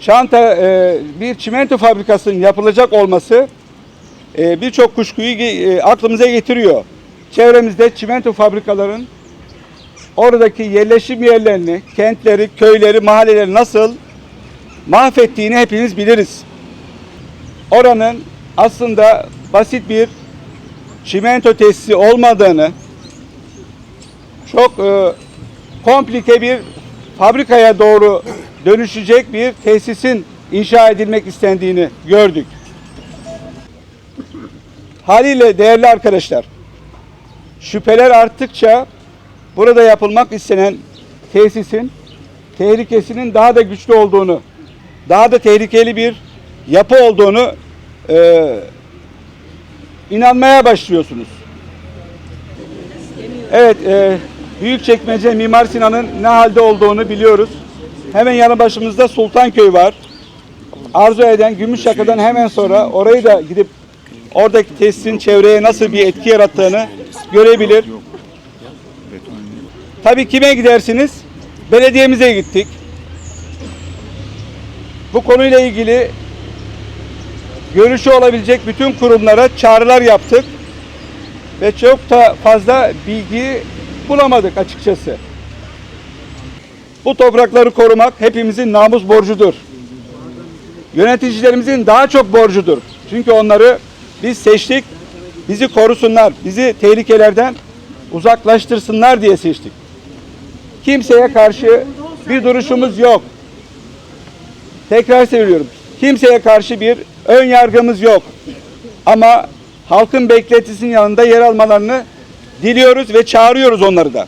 Çanta e, bir çimento fabrikasının yapılacak olması e, birçok kuşkuyu e, aklımıza getiriyor. Çevremizde çimento fabrikaların oradaki yerleşim yerlerini, kentleri, köyleri, mahalleleri nasıl mahvettiğini hepimiz biliriz. Oranın aslında basit bir çimento tesisi olmadığını, çok e, komplike bir fabrikaya doğru dönüşecek bir tesisin inşa edilmek istendiğini gördük. Haliyle değerli arkadaşlar, şüpheler arttıkça burada yapılmak istenen tesisin tehlikesinin daha da güçlü olduğunu, daha da tehlikeli bir yapı olduğunu e, inanmaya başlıyorsunuz. Evet, e, Büyükçekmece Mimar Sinan'ın ne halde olduğunu biliyoruz. Hemen yanı başımızda Sultanköy var. Arzu eden Gümüşşaka'dan hemen sonra orayı da gidip oradaki tesisin çevreye nasıl bir etki yarattığını görebilir. Tabii kime gidersiniz? Belediyemize gittik. Bu konuyla ilgili görüşü olabilecek bütün kurumlara çağrılar yaptık ve çok da fazla bilgi bulamadık açıkçası. Bu toprakları korumak hepimizin namus borcudur. Yöneticilerimizin daha çok borcudur. Çünkü onları biz seçtik, bizi korusunlar, bizi tehlikelerden uzaklaştırsınlar diye seçtik. Kimseye karşı bir duruşumuz yok. Tekrar söylüyorum. Kimseye karşı bir ön yargımız yok. Ama halkın beklentisinin yanında yer almalarını diliyoruz ve çağırıyoruz onları da.